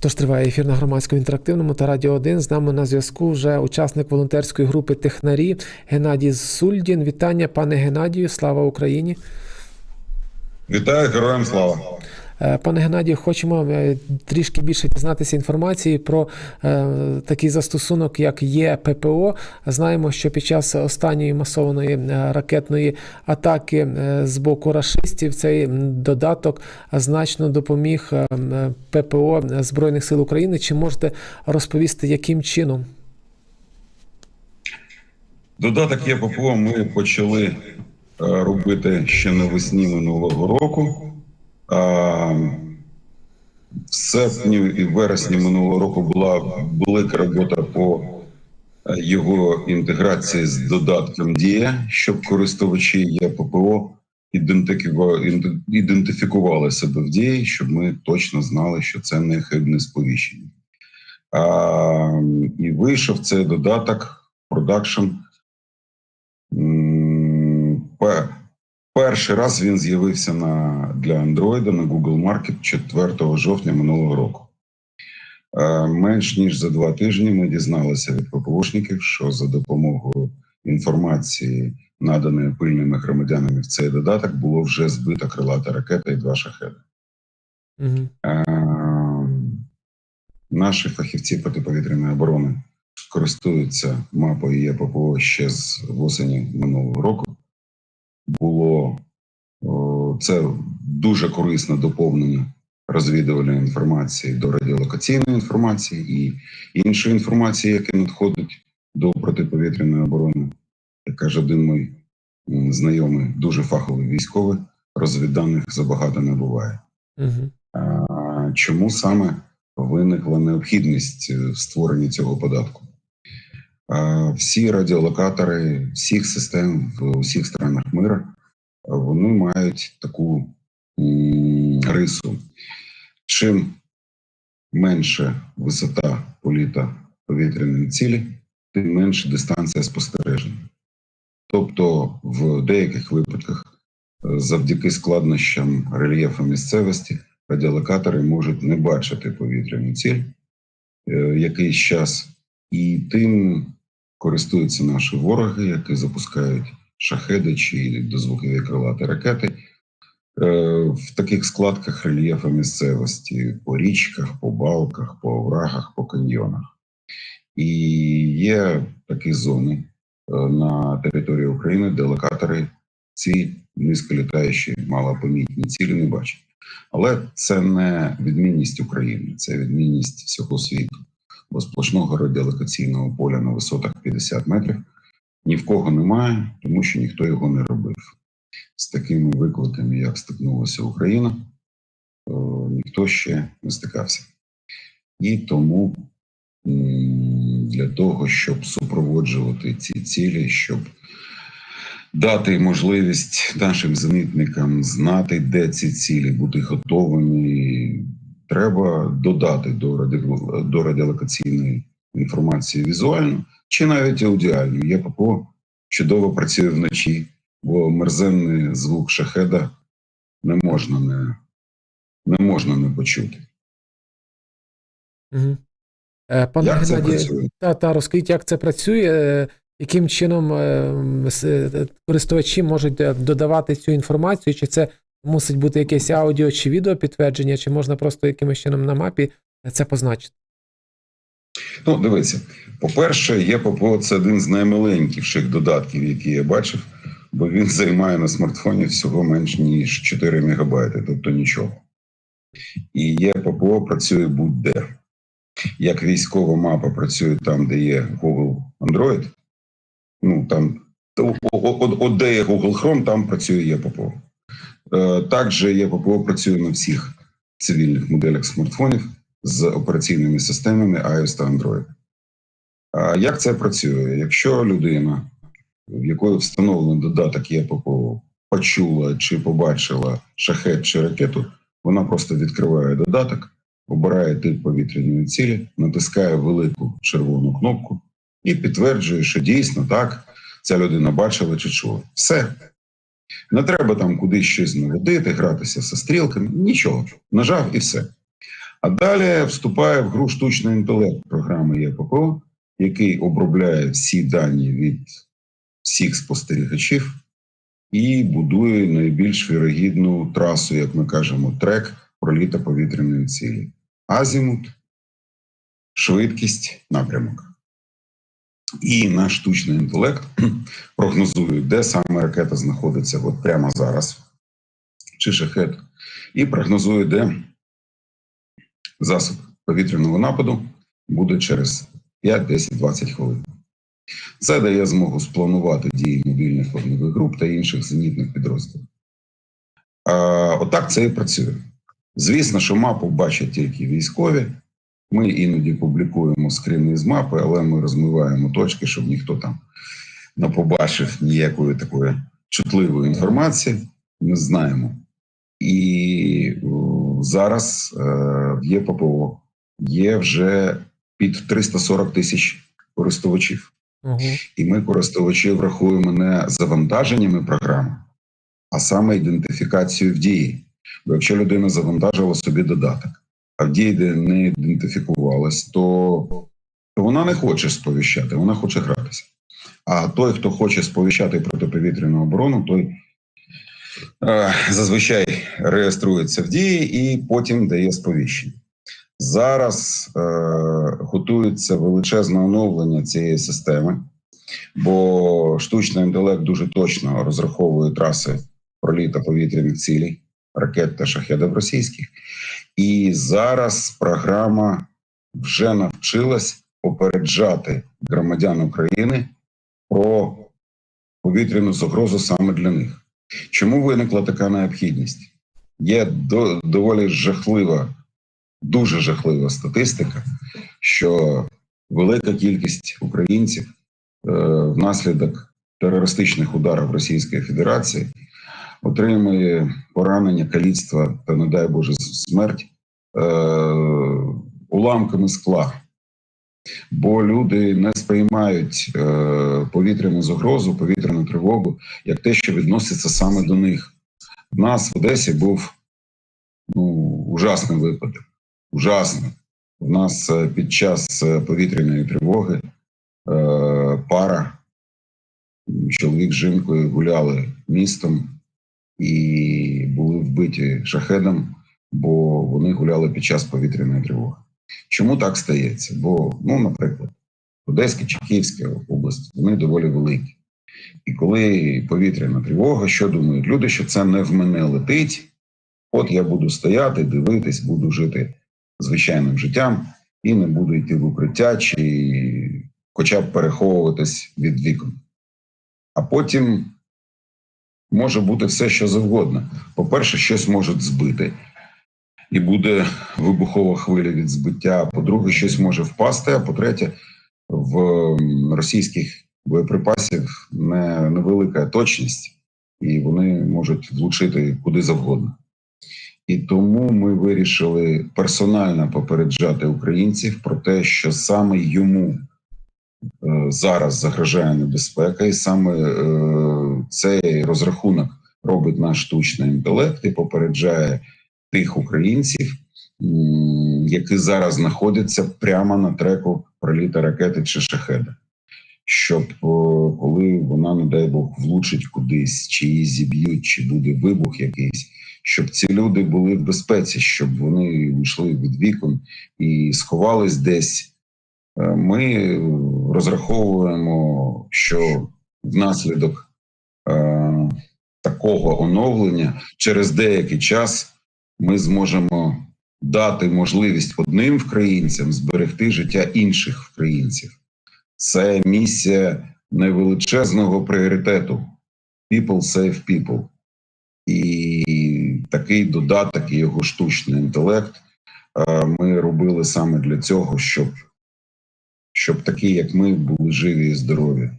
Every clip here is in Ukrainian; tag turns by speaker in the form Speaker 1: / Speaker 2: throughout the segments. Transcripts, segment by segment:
Speaker 1: Тож триває ефір на громадському інтерактивному та радіо 1. З нами на зв'язку вже учасник волонтерської групи Технарі Геннадій Сульдін. Вітання, пане Геннадію, слава Україні.
Speaker 2: Вітаю, героям слава.
Speaker 1: Е, Пане Геннадію, хочемо е, трішки більше дізнатися інформації про е, такий застосунок, як є ППО. Знаємо, що під час останньої масованої ракетної атаки з боку рашистів цей додаток значно допоміг ППО Збройних сил України. Чи можете розповісти, яким чином?
Speaker 2: Додаток ЄППО ми почали робити ще навесні минулого року. В серпні і вересні минулого року була велика робота по його інтеграції з додатком Дія, щоб користувачі ЄППО ідентифікували себе в дії, щоб ми точно знали, що це не хибне сповіщення. А, і вийшов цей додаток продакшн. Перший раз він з'явився на, для Android на Google Market 4 жовтня минулого року. Е, Менш ніж за два тижні ми дізналися від ППОшників, що за допомогою інформації, наданої пильними громадянами в цей додаток, було вже збито крилата ракета і два шахеди.
Speaker 1: Угу.
Speaker 2: Е, Наші фахівці протиповітряної оборони користуються мапою ЄППО ще з осені минулого року. Було це дуже корисне доповнення розвідувальної інформації до радіолокаційної інформації і іншої інформації, яка надходить до протиповітряної оборони. Як каже один мій знайомий, дуже фаховий військовий, розвідданих забагато не буває.
Speaker 1: Угу.
Speaker 2: Чому саме виникла необхідність е, в створенні цього податку? Всі радіолокатори всіх систем в усіх странах мира вони мають таку рису. Чим менше висота політа повітряної цілі, тим менше дистанція спостереження. Тобто, в деяких випадках, е, завдяки складнощам рельєфу місцевості, радіолокатори можуть не бачити повітряну ціль е, якийсь час, і тим користуються наші вороги, які запускають шахеди чи дозвукові крилаті ракети е, в таких складках рельєфу місцевості по річках, по балках, по оврагах, по каньйонах. І є такі зони е, на території України, де локатори ці низьколітаючі, малопомітні цілі не бачать. Але це не відмінність України, це відмінність всього світу. Бо сплошного радіолокаційного поля на висотах 50 метрів ні в кого немає, тому що ніхто його не робив. З такими викликами, як стикнулася Україна, е, ніхто ще не стикався. І тому для того, щоб супроводжувати ці цілі, щоб дати можливість нашим зенітникам знати, де ці цілі, бути готовими. Треба додати до, до радіолокаційної інформації візуально чи навіть аудіально. ЄППО чудово працює вночі, бо мерзенний звук шахеда не можна не, не, можна не почути.
Speaker 1: Угу. Пане
Speaker 2: Як
Speaker 1: Геннадію? Та, та розкажіть, як це працює, е, яким чином е, користувачі можуть додавати цю інформацію, чи це мусить бути якесь аудіо чи відео підтвердження, чи можна просто якимось чином на мапі це позначити?
Speaker 2: Ну, дивіться, по-перше, ЄППО це один з наймаленькіших додатків, які я бачив, бо він займає на смартфоні всього менш ніж 4 мегабайти, тобто нічого. І ЄППО працює будь-де. Як військова мапа працює там, де є Google Android, ну там о- о- о- от де є Google Chrome, там працює ЄППО. Е, Також ЄППО працює на всіх цивільних моделях смартфонів з операційними системами iOS та Android. А як це працює? Якщо людина, в якої встановлений додаток ЄППО, почула чи побачила шахет чи ракету, вона просто відкриває додаток, обирає тип повітряної цілі, натискає велику червону кнопку і підтверджує, що дійсно так, ця людина бачила чи чула. Все. Не треба там кудись щось наводити, гратися зі стрілками, нічого. Нажав і все. А далі вступає в гру штучний інтелект програми ЄППО, який обробляє всі дані від всіх спостерігачів і будує найбільш вірогідну трасу, як ми кажемо, трек проліта повітряної цілі. Азімут, швидкість, напрямок. І наш штучний інтелект прогнозує, де саме ракета знаходиться от прямо зараз, чи шахет, і прогнозує, де засоб повітряного нападу буде через 5, 10, 20 хвилин. Це дає змогу спланувати дії мобільних вогневих груп та інших зенітних підрозділів. Отак це і працює. Звісно, що мапу бачать тільки військові. Ми іноді публікуємо скріни з мапи, але ми розмиваємо точки, щоб ніхто там не побачив ніякої такої чутливої інформації. Ми знаємо. І зараз е, в ЄППО є вже під 340 тисяч користувачів.
Speaker 1: Угу.
Speaker 2: І ми користувачів рахуємо не завантаженнями програми, а саме ідентифікацією в дії. Бо якщо людина завантажила собі додаток, а в дії не ідентифікувалась, то вона не хоче сповіщати, вона хоче гратися. А той, хто хоче сповіщати протиповітряну оборону, той е, зазвичай реєструється в дії і потім дає сповіщення. Зараз е, готується величезне оновлення цієї системи, бо штучний інтелект дуже точно розраховує траси проліта повітряних цілей, ракет та шахедів російських. І зараз програма вже навчилась попереджати громадян України про повітряну загрозу саме для них. Чому виникла така необхідність? Є до, доволі жахлива дуже жахлива статистика, що велика кількість українців е, внаслідок терористичних ударів Російської Федерації отримує поранення, каліцтва та, не дай Боже, смерть е, уламками скла. Бо люди не сприймають е, повітряну загрозу, повітряну тривогу як те, що відноситься саме до них. У нас в Одесі був ну, ужасний випадок ужасно. У нас е, під час е, повітряної тривоги е, пара, чоловік з жінкою гуляли містом і були вбиті шахедом, бо вони гуляли під час повітряної тривоги. Чому так стається? Бо, ну, наприклад, Одеська чи Київська область, вони доволі великі. І коли повітряна тривога, що думають люди, що це не в мене летить, от я буду стояти, дивитись, буду жити звичайним життям і не буду йти в укриття чи хоча б переховуватись від вікон. А потім може бути все, що завгодно. По-перше, щось можуть збити, і буде вибухова хвиля від збиття. По-друге, щось може впасти. А по-третє, в російських боєприпасів не, невелика точність, і вони можуть влучити куди завгодно. І тому ми вирішили персонально попереджати українців про те, що саме йому зараз загрожає небезпека, і саме е, цей розрахунок робить наш штучний інтелект і попереджає тих українців, які зараз знаходяться прямо на треку проліта ракети чи шахеда. Щоб е, коли вона, не дай Бог, влучить кудись, чи її зіб'ють, чи буде вибух якийсь, щоб ці люди були в безпеці, щоб вони йшли від вікон і сховались десь. Е, Ми розраховуємо, що внаслідок е, такого оновлення через деякий час ми зможемо дати можливість одним українцям зберегти життя інших українців. Це місія невеличезного пріоритету People save people. І такий додаток і його штучний інтелект е, ми робили саме для цього, щоб, щоб такі, як ми, були живі і здорові,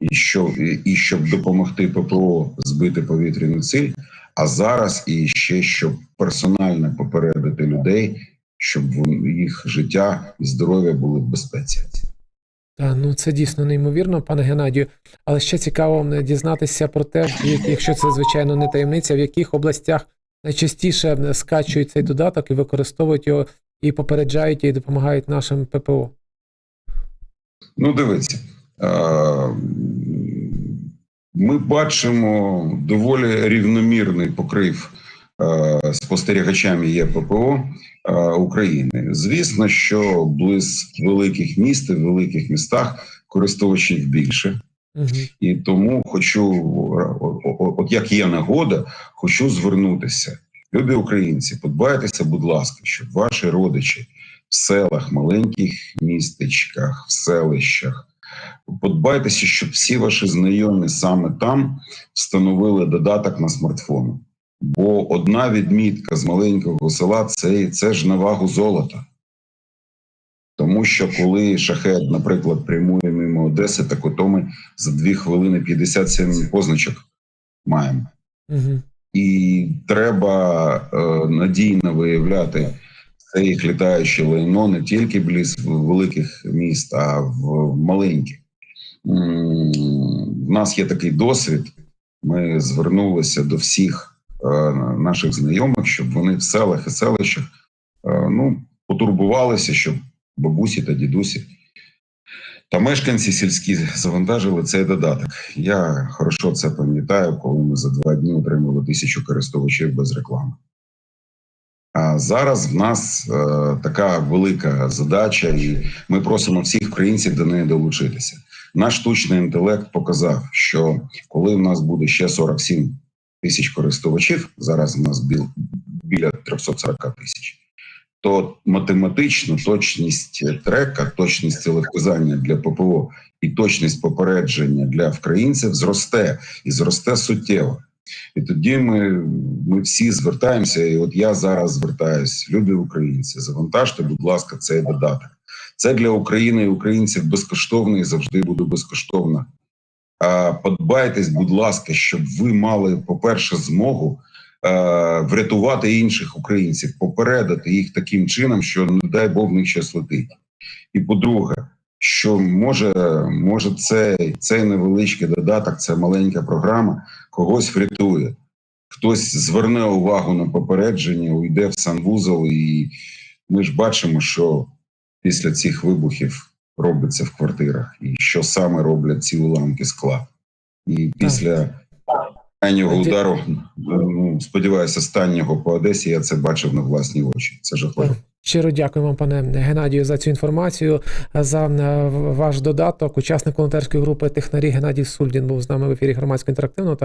Speaker 2: і щоб, і, і щоб допомогти ППО збити повітряну ціль. А зараз і ще щоб персонально попередити людей, щоб їх життя і здоров'я були в безпеці.
Speaker 1: Та, ну це дійсно неймовірно, пане Геннадію. Але ще цікаво дізнатися про те, якщо це звичайно не таємниця, в яких областях найчастіше скачують цей додаток і використовують його і попереджають і допомагають нашим ППО.
Speaker 2: Ну, дивіться. е, Ми бачимо доволі рівномірний покрив е, спостерігачами є ППО е, України. Звісно, що близь великих міст і в великих містах користувачів більше.
Speaker 1: Угу.
Speaker 2: І тому хочу, от як є нагода, хочу звернутися. Люди українці, подбайтеся, будь ласка, щоб ваші родичі в селах, маленьких містечках, в селищах, подбайтеся, щоб всі ваші знайомі саме там встановили додаток на смартфон. Бо одна відмітка з маленького села це, це ж на вагу золота. Тому що коли шахет, наприклад, прямує мимо Одеси, так ото ми за 2 хвилини 57 позначок маємо.
Speaker 1: Угу.
Speaker 2: І треба е, надійно виявляти це їх літаюче лайно не тільки близь великих міст, а в маленьких. В нас є такий досвід. Ми звернулися до всіх е, наших знайомих, щоб вони в селах і селищах е, ну, потурбувалися, щоб бабусі та дідусі та мешканці сільські завантажили цей додаток. Я хорошо це пам'ятаю, коли ми за два дні отримали тисячу користувачів без реклами. А зараз в нас е, така велика задача, і ми просимо всіх українців до неї долучитися. Наш штучний інтелект показав, що коли в нас буде ще 47 тисяч користувачів, зараз у нас біл- біля 340 тисяч, то математично точність трека, точність телевказання для ППО і точність попередження для українців зросте і зросте суттєво. І тоді ми, ми всі звертаємося, і от я зараз звертаюсь, любі українці, завантажте, будь ласка, цей додаток. Це для України і українців безкоштовно і завжди буде безкоштовно. А подбайтесь, будь ласка, щоб ви мали, по-перше, змогу е, врятувати інших українців, попередити їх таким чином, що не дай Бог в них щось летить. І по-друге, що може, може цей, цей невеличкий додаток, ця маленька програма когось врятує. Хтось зверне увагу на попередження, уйде в санвузол, і ми ж бачимо, що після цих вибухів робиться в квартирах, і що саме роблять ці уламки скла. І після останнього удару, ну сподіваюся, останнього по Одесі, я це бачив на власні очі. Це жахливо.
Speaker 1: Щиро дякую вам, пане Геннадію, за цю інформацію, за е, ваш додаток. Учасник волонтерської групи технарі Геннадій Сульдін був з нами в ефірі громадського інтерактивного.